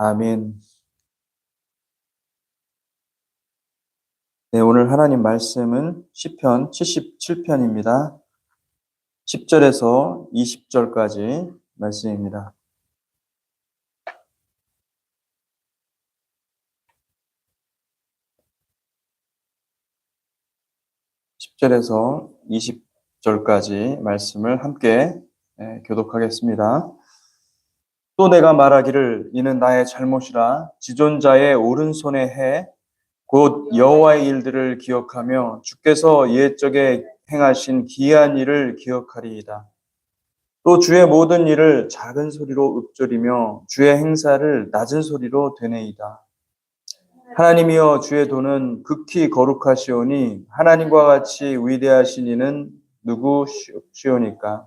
아멘. 네, 오늘 하나님 말씀은 시편 77편입니다. 10절에서 20절까지 말씀입니다. (10절에서 20절까지) 말씀을 함께 예, 교독하겠습니다. 또 내가 말하기를 이는 나의 잘못이라 지존자의 오른손에 해 곧 여호와의 일들을 기억하며 주께서 옛적에 행하신 기이한 일을 기억하리이다. 또 주의 모든 일을 작은 소리로 읊조리며 주의 행사를 낮은 소리로 되뇌이다. 하나님이여 주의 도는 극히 거룩하시오니 하나님과 같이 위대하신 이는 누구시오니까?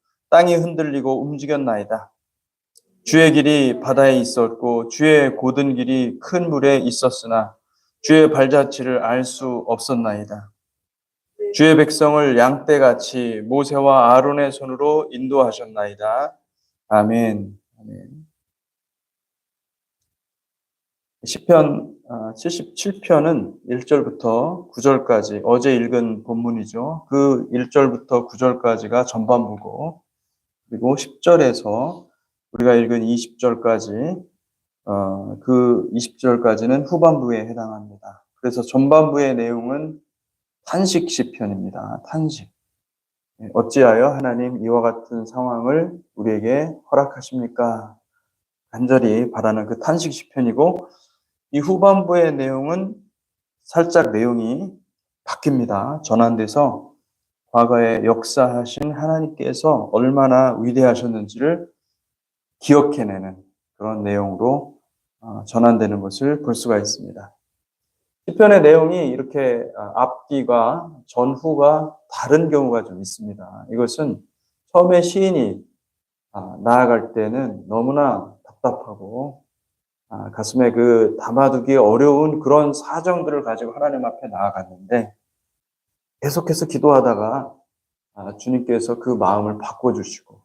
땅이 흔들리고 움직였나이다. 주의 길이 바다에 있었고 주의 고든 길이 큰 물에 있었으나 주의 발자취를 알 수 없었나이다. 주의 백성을 양떼같이 모세와 아론의 손으로 인도하셨나이다. 아멘. 아멘. 시편 77편은 1절부터 9절까지 어제 읽은 본문이죠. 그 1절부터 9절까지가 전반부고 그리고 10절에서 우리가 읽은 20절까지 어, 그 20절까지는 후반부에 해당합니다. 그래서 전반부의 내용은 탄식 시편입니다. 탄식. 예, 어찌하여 하나님 이와 같은 상황을 우리에게 허락하십니까? 간절히 바라는 그 탄식 시편이고 이 후반부의 내용은 살짝 내용이 바뀝니다. 전환돼서 과거에 역사하신 하나님께서 얼마나 위대하셨는지를 기억해내는 그런 내용으로 어, 전환되는 것을 볼 수가 있습니다. 시편의 내용이 이렇게 어, 앞뒤가 전후가 다른 경우가 좀 있습니다. 이것은 처음에 시인이 아, 나아갈 때는 너무나 답답하고 아, 가슴에 그 담아두기 어려운 그런 사정들을 가지고 하나님 앞에 나아갔는데 계속해서 기도하다가 아, 주님께서 그 마음을 바꿔주시고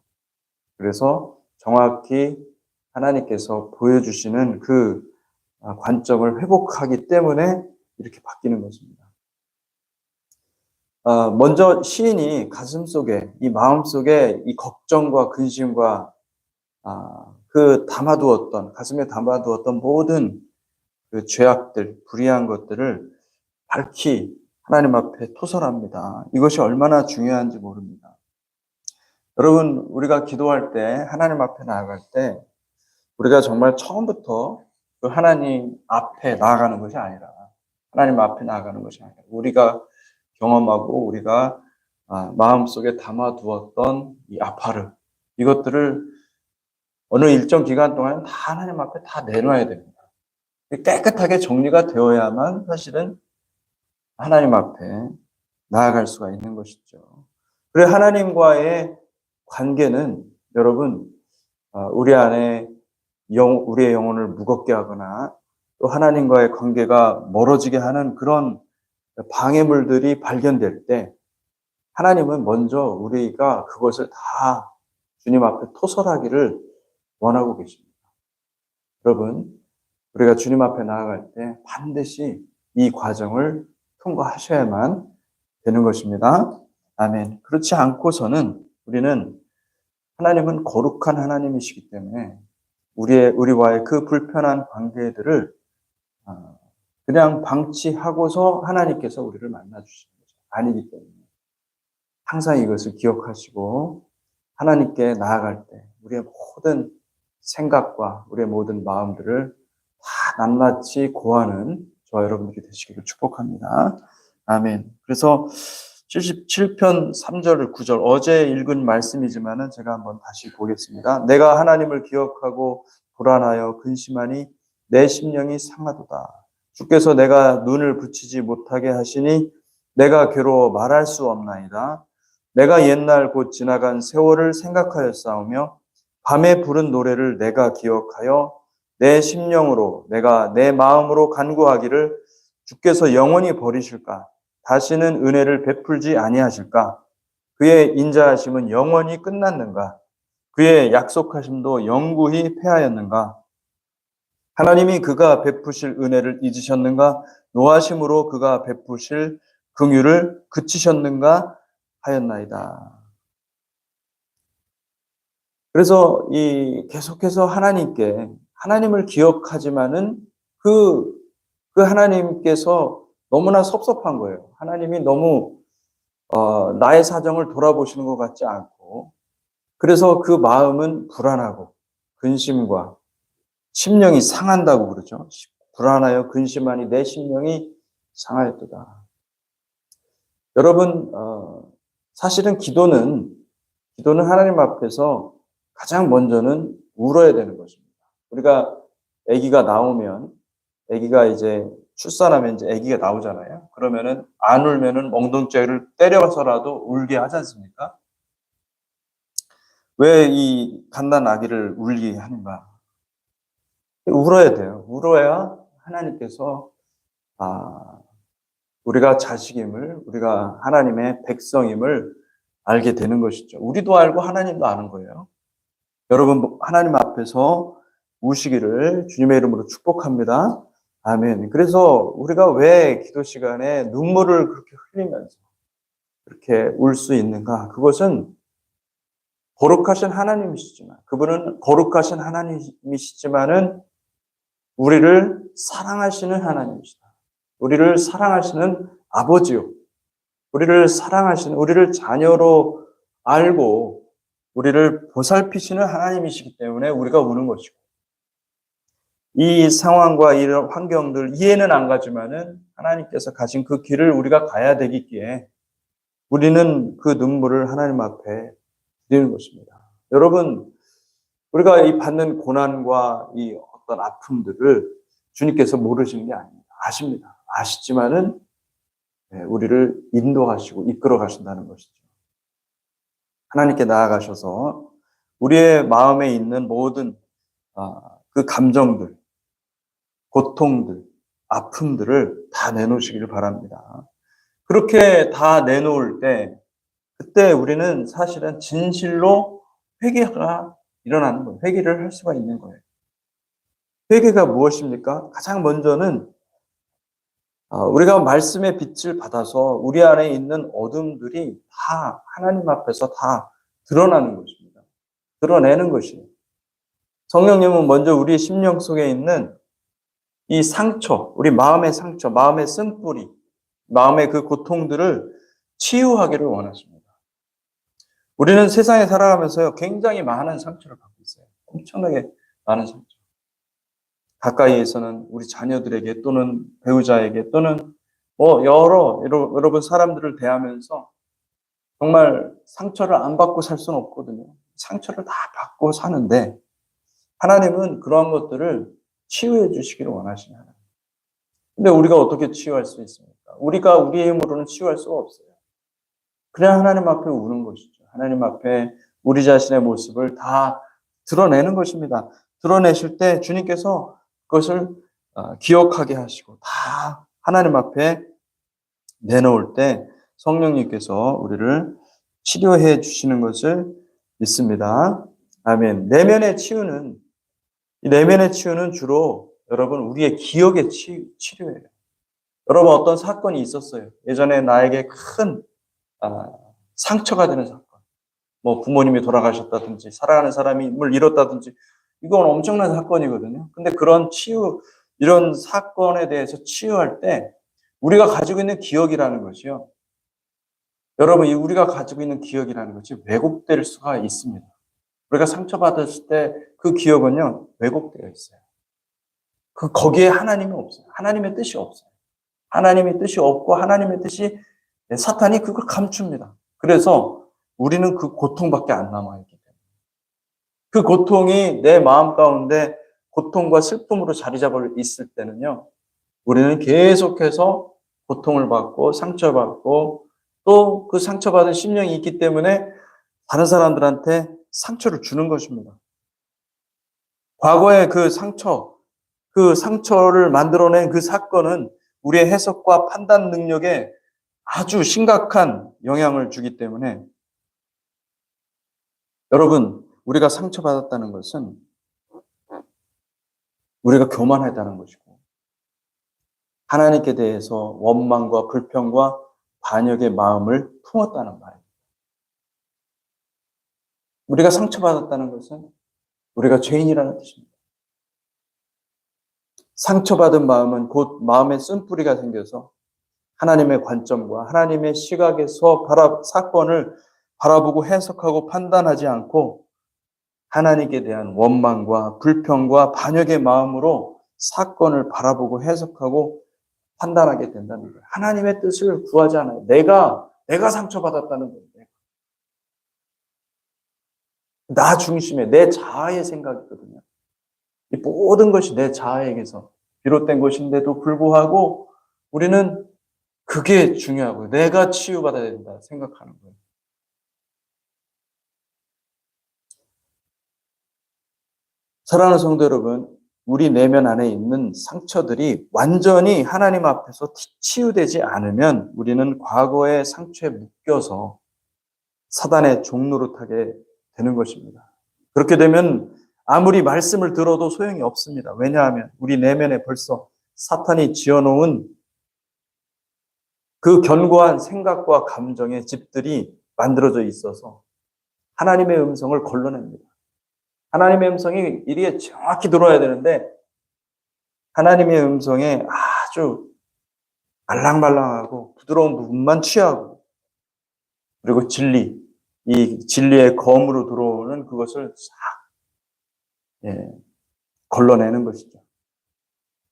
그래서 정확히 하나님께서 보여주시는 그 아, 관점을 회복하기 때문에 이렇게 바뀌는 것입니다. 먼저 시인이 가슴 속에 이 마음 속에 이 걱정과 근심과 그 담아두었던 가슴에 담아두었던 모든 그 죄악들, 불의한 것들을 밝히 하나님 앞에 토설합니다. 이것이 얼마나 중요한지 모릅니다. 여러분, 우리가 기도할 때 하나님 앞에 나아갈 때 우리가 정말 처음부터 그 하나님 앞에 나아가는 것이 아니라 하나님 앞에 나아가는 것이 아니라 우리가 경험하고 우리가 아, 마음속에 담아두었던 이 아파를 이것들을 어느 일정 기간 동안 다 하나님 앞에 다 내놔야 됩니다. 깨끗하게 정리가 되어야만 사실은 하나님 앞에 나아갈 수가 있는 것이죠. 그래 하나님과의 관계는 여러분 어, 우리 안에 영, 우리의 영혼을 무겁게 하거나 또 하나님과의 관계가 멀어지게 하는 그런 방해물들이 발견될 때 하나님은 먼저 우리가 그것을 다 주님 앞에 토설하기를 원하고 계십니다. 여러분, 우리가 주님 앞에 나아갈 때 반드시 이 과정을 통과하셔야만 되는 것입니다. 아멘. 그렇지 않고서는 우리는 하나님은 거룩한 하나님이시기 때문에 우리의 우리와의 그 불편한 관계들을 어, 그냥 방치하고서 하나님께서 우리를 만나 주시는 거죠. 아니기 때문에 항상 이것을 기억하시고 하나님께 나아갈 때 우리의 모든 생각과 우리의 모든 마음들을 다 낱낱이 고하는 저 여러분들이 되시기를 축복합니다. 아멘. 그래서 77편 3절 9절 어제 읽은 말씀이지만은 제가 한번 다시 보겠습니다. 내가 하나님을 기억하고 불안하여 근심하니 내 심령이 상하도다. 주께서 내가 눈을 붙이지 못하게 하시니 내가 괴로워 말할 수 없나이다. 내가 옛날 곧 지나간 세월을 생각하여 싸우며 밤에 부른 노래를 내가 기억하여 내 심령으로 내가 내 마음으로 간구하기를 주께서 영원히 버리실까? 다시는 은혜를 베풀지 아니하실까? 그의 인자하심은 영원히 끝났는가? 그의 약속하심도 영구히 패하였는가? 하나님이 그가 베푸실 은혜를 잊으셨는가? 노하심으로 그가 베푸실 긍휼을 그치셨는가 하였나이다. 그래서 이 계속해서 하나님께 하나님을 기억하지만은 그, 그 하나님께서 너무나 섭섭한 거예요. 하나님이 너무 어, 나의 사정을 돌아보시는 것 같지 않고 그래서 그 마음은 불안하고 근심과 심령이 상한다고 그러죠. 불안하여 근심하니 내 심령이 상하였도다. 여러분 어, 사실은 기도는 기도는 하나님 앞에서 가장 먼저는 울어야 되는 것입니다. 우리가 아기가 나오면 아기가 이제 출산하면 이제 아기가 나오잖아요. 그러면은 안 울면은 멍둥이를 때려서라도 울게 하지 않습니까? 왜 이 갓난 아기를 울게 하는가? 울어야 돼요. 울어야 하나님께서 아 우리가 자식임을 우리가 하나님의 백성임을 알게 되는 것이죠. 우리도 알고 하나님도 아는 거예요. 여러분 하나님 앞에서 우시기를 주님의 이름으로 축복합니다. 아멘. 그래서 우리가 왜 기도 시간에 눈물을 그렇게 흘리면서 그렇게 울 수 있는가? 그것은 거룩하신 하나님이시지만 그분은 거룩하신 하나님이시지만은 우리를 사랑하시는 하나님이시다. 우리를 사랑하시는 아버지요. 우리를 사랑하시는 우리를 자녀로 알고 우리를 보살피시는 하나님이시기 때문에 우리가 우는 것이고 이 상황과 이런 환경들 이해는 안 가지만은 하나님께서 가신 그 길을 우리가 가야 되기에 우리는 그 눈물을 하나님 앞에 드리는 것입니다. 여러분, 우리가 이 받는 고난과 이 어떤 아픔들을 주님께서 모르시는 게 아닙니다. 아십니다. 아시지만은 네, 우리를 인도하시고 이끌어 가신다는 것이죠. 하나님께 나아가셔서 우리의 마음에 있는 모든 아, 그 감정들, 고통들, 아픔들을 다 내놓으시기를 바랍니다. 그렇게 다 내놓을 때 그때 우리는 사실은 진실로 회개가 일어나는 거예요. 회개를 할 수가 있는 거예요. 회개가 무엇입니까? 가장 먼저는 아, 우리가 말씀의 빛을 받아서 우리 안에 있는 어둠들이 다 하나님 앞에서 다 드러나는 것입니다. 드러내는 것이에요. 성령님은 먼저 우리 심령 속에 있는 이 상처, 우리 마음의 상처, 마음의 쓴뿌리, 마음의 그 고통들을 치유하기를 원하십니다. 우리는 세상에 살아가면서요, 굉장히 많은 상처를 받고 있어요. 엄청나게 많은 상처. 가까이에서는 우리 자녀들에게 또는 배우자에게 또는 뭐 여러 여러분 사람들을 대하면서 정말 상처를 안 받고 살 수는 없거든요. 상처를 다 받고 사는데 하나님은 그러한 것들을 치유해 주시기를 원하시는 하나님. 근데 우리가 어떻게 치유할 수 있습니까? 우리가 우리의 힘으로는 치유할 수가 없어요. 그냥 하나님 앞에 우는 것이죠. 하나님 앞에 우리 자신의 모습을 다 드러내는 것입니다. 드러내실 때 주님께서 그것을 어, 기억하게 하시고 다 하나님 앞에 내놓을 때 성령님께서 우리를 치료해 주시는 것을 믿습니다. 아멘. 내면의 치유는 이 내면의 치유는 주로 여러분 우리의 기억의 치, 치료예요. 여러분 어떤 사건이 있었어요. 예전에 나에게 큰 아, 상처가 되는 사건. 뭐 부모님이 돌아가셨다든지 사랑하는 사람이 물 잃었다든지 이건 엄청난 사건이거든요. 근데 그런 치유 이런 사건에 대해서 치유할 때 우리가 가지고 있는 기억이라는 것이요. 여러분, 이 우리가 가지고 있는 기억이라는 것이 왜곡될 수가 있습니다. 우리가 상처받았을 때 그 기억은요, 왜곡되어 있어요. 그, 거기에 하나님이 없어요. 하나님의 뜻이 없어요. 하나님의 뜻이 없고 하나님의 뜻이 사탄이 그걸 감춥니다. 그래서 우리는 그 고통밖에 안 남아있기 때문에. 그 고통이 내 마음 가운데 고통과 슬픔으로 자리 잡아 있을 때는요, 우리는 계속해서 고통을 받고 상처받고 또 그 상처받은 심령이 있기 때문에 다른 사람들한테 상처를 주는 것입니다. 과거의 그 상처, 그 상처를 만들어낸 그 사건은 우리의 해석과 판단 능력에 아주 심각한 영향을 주기 때문에 여러분, 우리가 상처받았다는 것은 우리가 교만하다는 것이고 하나님께 대해서 원망과 불평과 반역의 마음을 품었다는 말입니다. 우리가 상처받았다는 것은 우리가 죄인이라는 뜻입니다. 상처받은 마음은 곧 마음에 쓴뿌리가 생겨서 하나님의 관점과 하나님의 시각에서 바라, 사건을 바라보고 해석하고 판단하지 않고 하나님께 대한 원망과 불평과 반역의 마음으로 사건을 바라보고 해석하고 판단하게 된다는 거예요. 하나님의 뜻을 구하지 않아요. 내가, 내가 상처받았다는 거예요. 나 중심의 내 자아의 생각이거든요. 이 모든 것이 내 자아에게서 비롯된 것인데도 불구하고 우리는 그게 중요하고 내가 치유받아야 된다 생각하는 거예요. 사랑하는 성도 여러분, 우리 내면 안에 있는 상처들이 완전히 하나님 앞에서 치유되지 않으면 우리는 과거의 상처에 묶여서 사단의 종노릇하게 되는 것입니다. 그렇게 되면 아무리 말씀을 들어도 소용이 없습니다. 왜냐하면 우리 내면에 벌써 사탄이 지어놓은 그 견고한 생각과 감정의 집들이 만들어져 있어서 하나님의 음성을 걸러냅니다. 하나님의 음성이 이리에 정확히 들어야 되는데 하나님의 음성에 아주 말랑말랑하고 부드러운 부분만 취하고 그리고 진리, 이 진리의 검으로 들어오는 그것을 싹 예, 걸러내는 것이죠.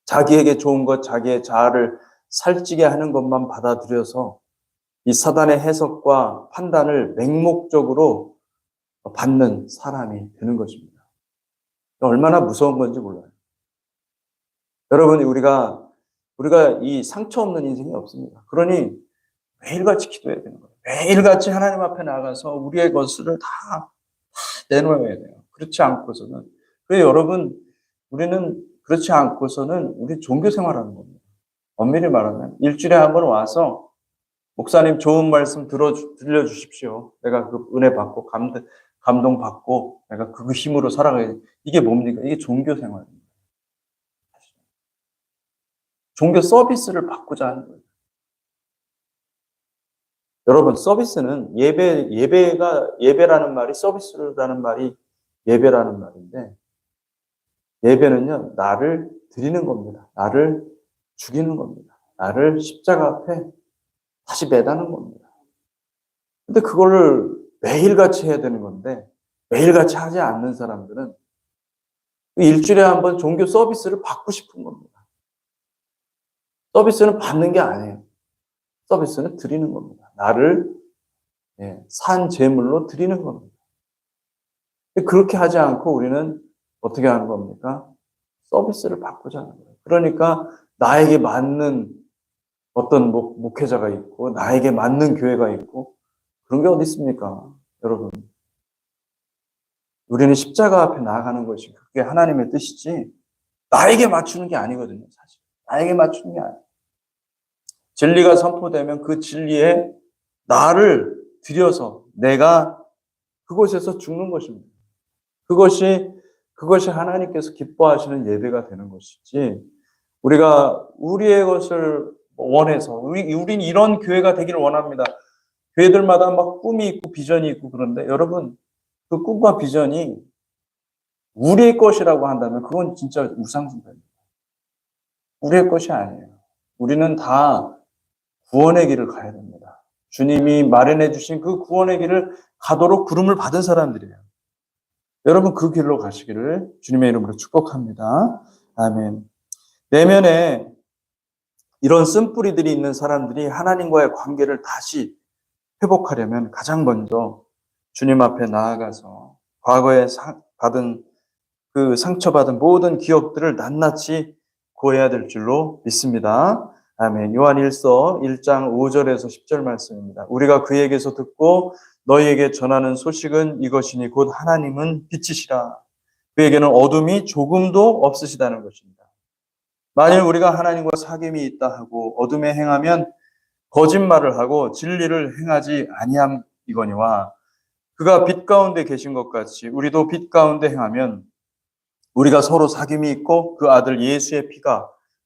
자기에게 좋은 것, 자기의 자아를 살찌게 하는 것만 받아들여서 이 사단의 해석과 판단을 맹목적으로 받는 사람이 되는 것입니다. 얼마나 무서운 건지 몰라요. 여러분, 우리가, 우리가 이 상처 없는 인생이 없습니다. 그러니 매일같이 기도해야 되는 거예요. 매일같이 하나님 앞에 나가서 우리의 것을 다, 다 내놓아야 돼요. 그렇지 않고서는. 그래 여러분, 우리는 그렇지 않고서는 우리 종교 생활하는 겁니다. 엄밀히 말하면 일주일에 한 번 와서 목사님 좋은 말씀 들어 들려 주십시오. 내가 그 은혜 받고 감동 감동 받고 내가 그 힘으로 살아가야 돼. 이게 뭡니까? 이게 종교 생활입니다. 종교 서비스를 바꾸자 하는 거예요. 여러분 서비스는 예배 예배가 예배라는 말이 서비스라는 말이 예배라는 말인데 예배는요 나를 드리는 겁니다. 나를 죽이는 겁니다. 나를 십자가 앞에 다시 매다는 겁니다. 근데 그거를 매일같이 해야 되는 건데 매일같이 하지 않는 사람들은 일주일에 한 번 종교 서비스를 받고 싶은 겁니다. 서비스는 받는 게 아니에요. 서비스는 드리는 겁니다. 나를 예, 산 제물로 드리는 겁니다. 그렇게 하지 않고 우리는 어떻게 하는 겁니까? 서비스를 받고자 하는 거예요. 그러니까 나에게 맞는 어떤 목, 목회자가 있고 나에게 맞는 교회가 있고 그런 게 어디 있습니까? 여러분. 우리는 십자가 앞에 나아가는 것이 그게 하나님의 뜻이지 나에게 맞추는 게 아니거든요, 사실. 나에게 맞추는 게 아니에요. 진리가 선포되면 그 진리에 나를 들여서 내가 그곳에서 죽는 것입니다. 그것이 그것이 하나님께서 기뻐하시는 예배가 되는 것이지 우리가 우리의 것을 원해서 우리 우린 이런 교회가 되기를 원합니다. 교회들마다 막 꿈이 있고 비전이 있고 그런데 여러분 그 꿈과 비전이 우리의 것이라고 한다면 그건 진짜 우상숭배입니다. 우리의 것이 아니에요. 우리는 다 구원의 길을 가야 됩니다. 주님이 마련해 주신 그 구원의 길을 가도록 부름을 받은 사람들이에요. 여러분 그 길로 가시기를 주님의 이름으로 축복합니다. 아멘. 내면에 이런 쓴뿌리들이 있는 사람들이 하나님과의 관계를 다시 회복하려면 가장 먼저 주님 앞에 나아가서 과거에 받은 그 상처받은 모든 기억들을 낱낱이 구해야 될 줄로 믿습니다. 아멘. 요한 1서 1장 5절에서 10절 말씀입니다. 우리가 그에게서 듣고 너희에게 전하는 소식은 이것이니 곧 하나님은 빛이시라. 그에게는 어둠이 조금도 없으시다는 것입니다. 만일 우리가 하나님과 사귐이 있다 하고 어둠에 행하면 거짓말을 하고 진리를 행하지 아니함 이거니와 그가 빛 가운데 계신 것 같이 우리도 빛 가운데 행하면 우리가 서로 사귐이 있고 그 아들 예수의 피가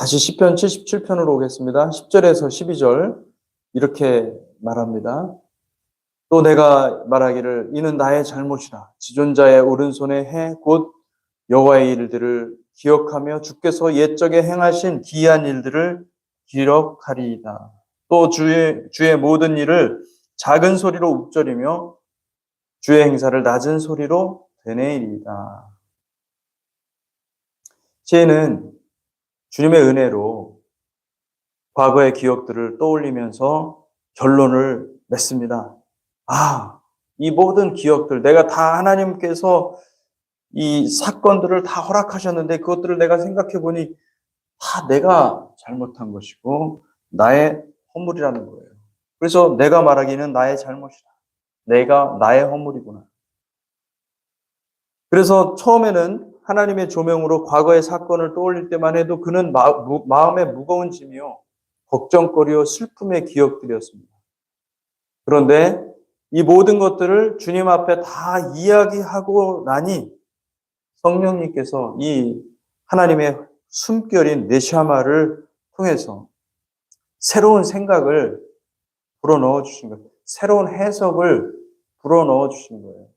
다시 시편 77편으로 오겠습니다. 10절에서 12절 이렇게 말합니다. 또 내가 말하기를 이는 나의 잘못이라 지존자의 오른손에 해곧 여호와의 일들을 기억하며 주께서 옛적에 행하신 기이한 일들을 기록하리이다. 또 주의 주의 모든 일을 작은 소리로 읊조리며 주의 행사를 낮은 소리로 되뇌이리이다. 시에는 주님의 은혜로 과거의 기억들을 떠올리면서 결론을 맺습니다. 아, 이 모든 기억들, 내가 다 하나님께서 이 사건들을 다 허락하셨는데 그것들을 내가 생각해 보니 다 내가 잘못한 것이고 나의 허물이라는 거예요. 그래서 내가 말하기는 나의 잘못이다. 내가 나의 허물이구나. 그래서 처음에는 하나님의 조명으로 과거의 사건을 떠올릴 때만 해도 그는 마, 무, 마음에 무거운 짐이요. 걱정거리요 슬픔의 기억들이었습니다. 그런데 이 모든 것들을 주님 앞에 다 이야기하고 나니 성령님께서 이 하나님의 숨결인 네샤마를 통해서 새로운 생각을 불어넣어 주신 거예요. 새로운 해석을 불어넣어 주신 거예요.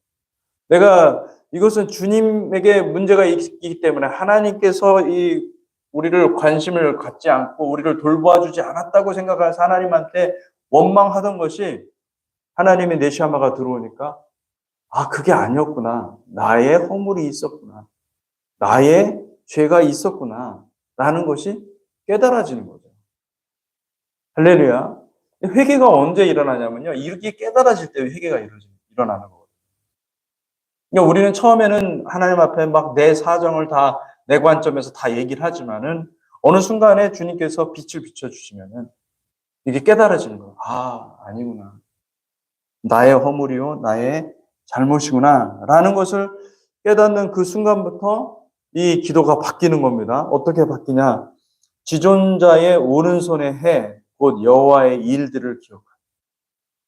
내가 이것은 주님에게 문제가 있기 때문에 하나님께서 이 우리를 관심을 갖지 않고 우리를 돌보아주지 않았다고 생각해서 하나님한테 원망하던 것이 하나님의 네시아마가 들어오니까 아 그게 아니었구나 나의 허물이 있었구나 나의 죄가 있었구나 라는 것이 깨달아지는 거죠. 할렐루야. 회개가 언제 일어나냐면요. 이렇게 깨달아질 때 회개가 일어나는 거거든요. 그러니까 우리는 처음에는 하나님 앞에 막 내 사정을 다 내 관점에서 다 얘기를 하지만은 어느 순간에 주님께서 빛을 비춰 주시면은 이게 깨달아지는 거예요. 아, 아니구나. 나의 허물이요, 나의 잘못이구나. 라는 것을 깨닫는 그 순간부터 이 기도가 바뀌는 겁니다. 어떻게 바뀌냐? 지존자의 오른손에 해, 곧 여호와의 일들을 기억하라.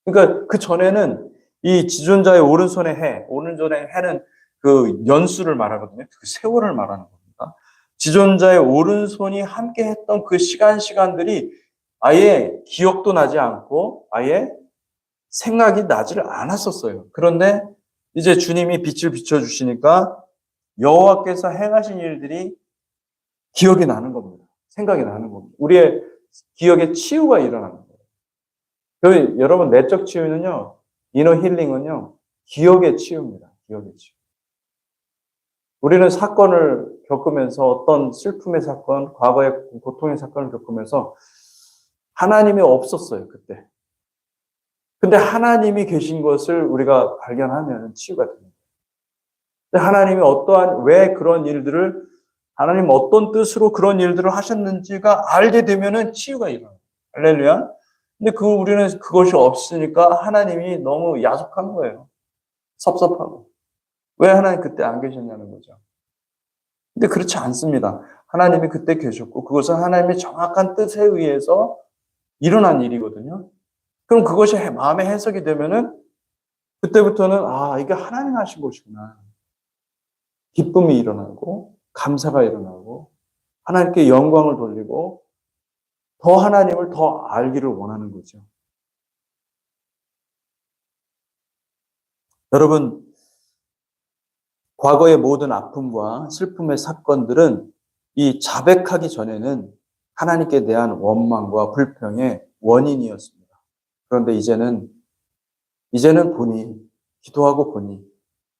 그러니까 그 전에는 이 지존자의 오른손에 해, 오른손에 해는 그 연수를 말하거든요. 그 세월을 말하는 겁니다. 지존자의 오른손이 함께 했던 그 시간 시간들이 아예 기억도 나지 않고 아예 생각이 나지를 않았었어요. 그런데 이제 주님이 빛을 비춰 주시니까 여호와께서 행하신 일들이 기억이 나는 겁니다. 생각이 나는 겁니다. 우리의 기억에 치유가 일어나는 거예요. 그 여러분 내적 치유는요, 이너 힐링은요, 기억의 치유입니다. 기억의 치유. 우리는 사건을 겪으면서 어떤 슬픔의 사건, 과거의 고통의 사건을 겪으면서 하나님이 없었어요, 그때. 근데 하나님이 계신 것을 우리가 발견하면 치유가 됩니다. 근데 하나님이 어떠한, 왜 그런 일들을 하나님 어떤 뜻으로 그런 일들을 하셨는지가 알게 되면은 치유가 일어나요. 할렐루야. 근데 그 우리는 그것이 없으니까 하나님이 너무 야속한 거예요. 섭섭하고. 왜 하나님 그때 안 계셨냐는 거죠. 근데 그렇지 않습니다. 하나님이 그때 계셨고 그것은 하나님의 정확한 뜻에 의해서 일어난 일이거든요. 그럼 그것이 마음의 해석이 되면은 그때부터는 아 이게 하나님 하신 것이구나. 기쁨이 일어나고 감사가 일어나고 하나님께 영광을 돌리고 더 하나님을 더 알기를 원하는 거죠. 여러분, 과거의 모든 아픔과 슬픔의 사건들은 이 자백하기 전에는 하나님께 대한 원망과 불평의 원인이었습니다. 그런데 이제는 이제는 보니 기도하고 보니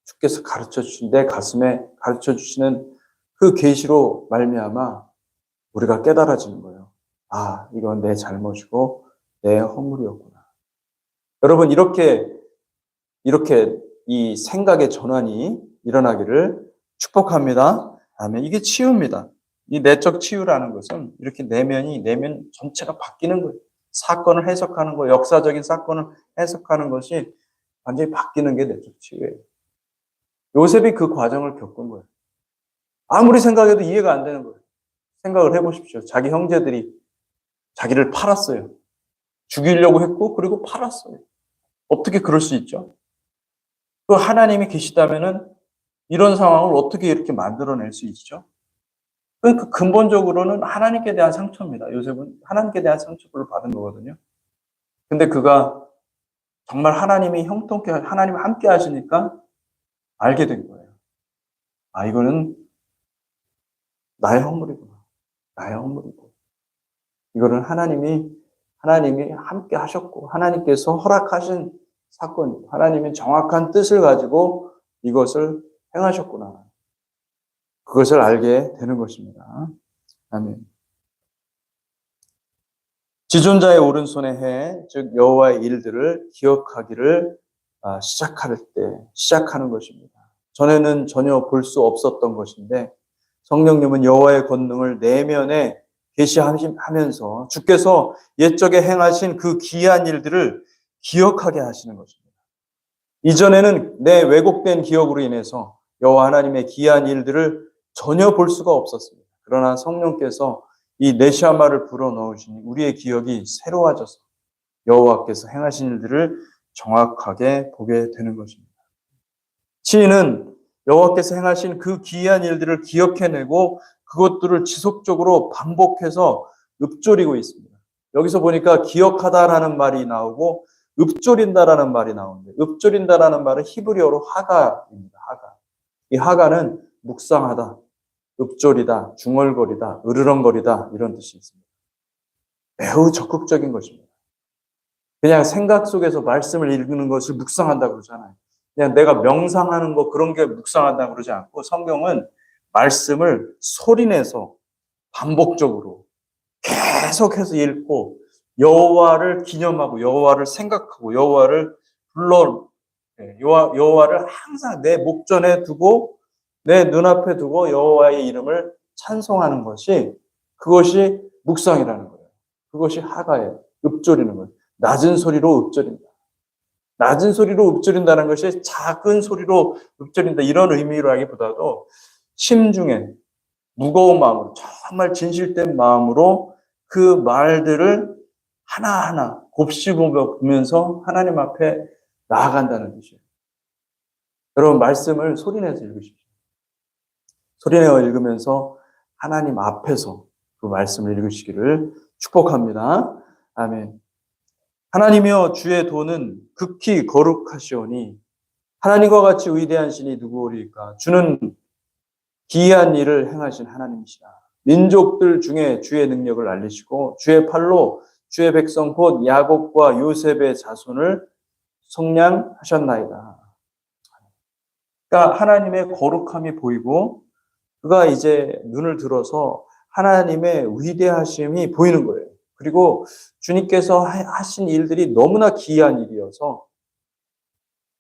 주께서 가르쳐 주신 내 가슴에 가르쳐 주시는 그 계시로 말미암아 우리가 깨달아지는 거예요. 아, 이건 내 잘못이고 내 허물이었구나. 여러분 이렇게 이렇게 이 생각의 전환이 일어나기를 축복합니다. 아멘. 이게 치유입니다. 이 내적 치유라는 것은 이렇게 내면이 내면 전체가 바뀌는 거예요. 사건을 해석하는 거, 역사적인 사건을 해석하는 것이 완전히 바뀌는 게 내적 치유예요. 요셉이 그 과정을 겪은 거예요. 아무리 생각해도 이해가 안 되는 거예요. 생각을 해보십시오. 자기 형제들이 자기를 팔았어요. 죽이려고 했고, 그리고 팔았어요. 어떻게 그럴 수 있죠? 그 하나님이 계시다면은 이런 상황을 어떻게 이렇게 만들어낼 수 있죠? 그 근본적으로는 하나님께 대한 상처입니다. 요셉은 하나님께 대한 상처를 받은 거거든요. 근데 그가 정말 하나님이 형통케, 하나님 함께 하시니까 알게 된 거예요. 아, 이거는 나의 허물이구나. 나의 허물이고. 이거는 하나님이, 하나님이 함께 하셨고, 하나님께서 허락하신 사건이고, 하나님이 정확한 뜻을 가지고 이것을 행하셨구나. 그것을 알게 되는 것입니다. 아멘. 지존자의 오른손에 해, 즉 여호와의 일들을 기억하기를 아, 시작할 때 시작하는 것입니다. 전에는 전혀 볼 수 없었던 것인데 성령님은 여호와의 권능을 내면에 계시하면서 주께서 옛적에 행하신 그 기이한 일들을 기억하게 하시는 것입니다. 이전에는 내 왜곡된 기억으로 인해서 여호와 하나님의 기이한 일들을 전혀 볼 수가 없었습니다. 그러나 성령께서 이 네시아마를 불어넣으시니 우리의 기억이 새로워져서 여호와께서 행하신 일들을 정확하게 보게 되는 것입니다. 시인은 여호와께서 행하신 그 기이한 일들을 기억해내고 그것들을 지속적으로 반복해서 읊조리고 있습니다. 여기서 보니까 기억하다라는 말이 나오고 읊조린다라는 말이 나오는데 읊조린다라는 말은 히브리어로 하가입니다. 하가. 이 하가는 묵상하다, 읊조리다, 중얼거리다, 으르렁거리다 이런 뜻이 있습니다. 매우 적극적인 것입니다. 그냥 생각 속에서 말씀을 읽는 것을 묵상한다 그러잖아요. 그냥 내가 명상하는 거 그런 게 묵상한다 그러지 않고 성경은 말씀을 소리내서 반복적으로 계속해서 읽고 여호와를 기념하고 여호와를 생각하고 여호와를 불러 예, 여호와 여호와를 항상 내 목전에 두고 내 눈앞에 두고 여호와의 이름을 찬송하는 것이 그것이 묵상이라는 거예요. 그것이 하가예요. 읊조리는 거예요. 낮은 소리로 읊조린다. 낮은 소리로 읊조린다는 것이 작은 소리로 읊조린다 이런 의미라기보다도 심중에 무거운 마음으로 정말 진실된 마음으로 그 말들을 하나하나 곱씹으면서 하나님 앞에 나아간다는 뜻이에요. 여러분 말씀을 소리내서 읽으십시오. 소리내어 읽으면서 하나님 앞에서 그 말씀을 읽으시기를 축복합니다. 아멘. 하나님이여 주의 도는 극히 거룩하시오니 하나님과 같이 위대한 신이 누구오리까? 주는 기이한 일을 행하신 하나님이시라. 민족들 중에 주의 능력을 알리시고 주의 팔로 주의 백성 곧 야곱과 요셉의 자손을 성량하셨나이다. 그러니까 하나님의 거룩함이 보이고 그가 이제 눈을 들어서 하나님의 위대하심이 보이는 거예요. 그리고 주님께서 하신 일들이 너무나 기이한 일이어서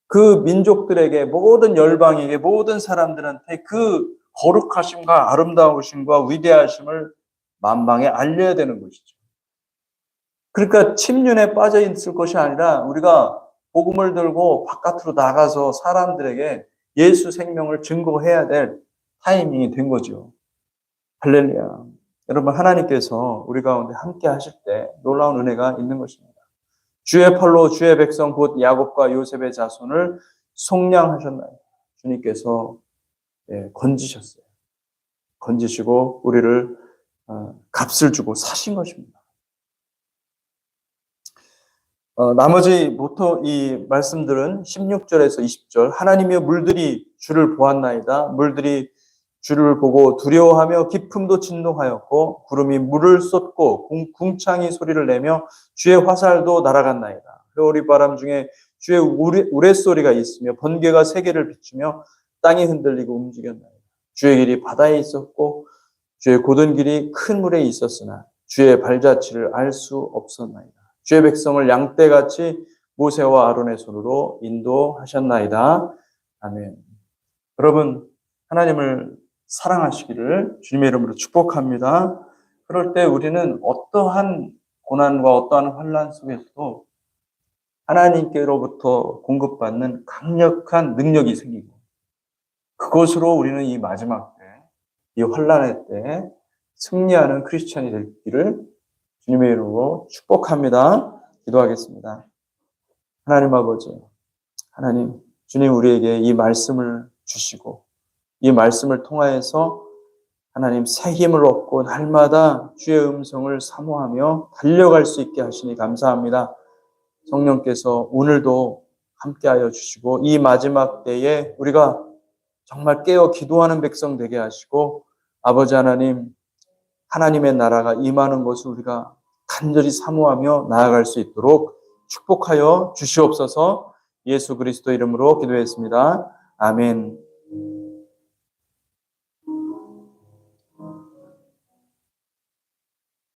그 민족들에게 모든 열방에게 모든 사람들한테 그 거룩하심과 아름다우심과 위대하심을 만방에 알려야 되는 것이죠. 그러니까 침륜에 빠져 있을 것이 아니라 우리가 복음을 들고 바깥으로 나가서 사람들에게 예수 생명을 증거해야 될 타이밍이 된 거죠. 할렐루야. 여러분 하나님께서 우리 가운데 함께 하실 때 놀라운 은혜가 있는 것입니다. 주의 팔로 주의 백성 곧 야곱과 요셉의 자손을 속량하셨나요? 주님께서 예, 건지셨어요. 건지시고 우리를 어, 값을 주고 사신 것입니다. 어, 나머지 모토 이 말씀들은 16절에서 20절 하나님의 물들이 주를 보았나이다. 물들이 주를 보고 두려워하며 기품도 진동하였고 구름이 물을 쏟고 궁, 궁창이 소리를 내며 주의 화살도 날아갔나이다. 회오리 바람 중에 주의 우레, 우레소리가 있으며 번개가 세계를 비추며 땅이 흔들리고 움직였나이다. 주의 길이 바다에 있었고 주의 고든 길이 큰 물에 있었으나 주의 발자취를 알 수 없었나이다. 주의 백성을 양떼같이 모세와 아론의 손으로 인도하셨나이다. 아멘. 여러분 하나님을 사랑하시기를 주님의 이름으로 축복합니다. 그럴 때 우리는 어떠한 고난과 어떠한 환란 속에서도 하나님께로부터 공급받는 강력한 능력이 생기고 그것으로 우리는 이 마지막 때, 이 환란의 때 승리하는 크리스천이 되기를 주님의 이름으로 축복합니다. 기도하겠습니다. 하나님 아버지, 하나님, 주님 우리에게 이 말씀을 주시고 이 말씀을 통하여서 하나님 새 힘을 얻고 날마다 주의 음성을 사모하며 달려갈 수 있게 하시니 감사합니다. 성령께서 오늘도 함께하여 주시고 이 마지막 때에 우리가 정말 깨어 기도하는 백성 되게 하시고 아버지 하나님 하나님의 나라가 임하는 것을 우리가 간절히 사모하며 나아갈 수 있도록 축복하여 주시옵소서 예수 그리스도 이름으로 기도했습니다. 아멘.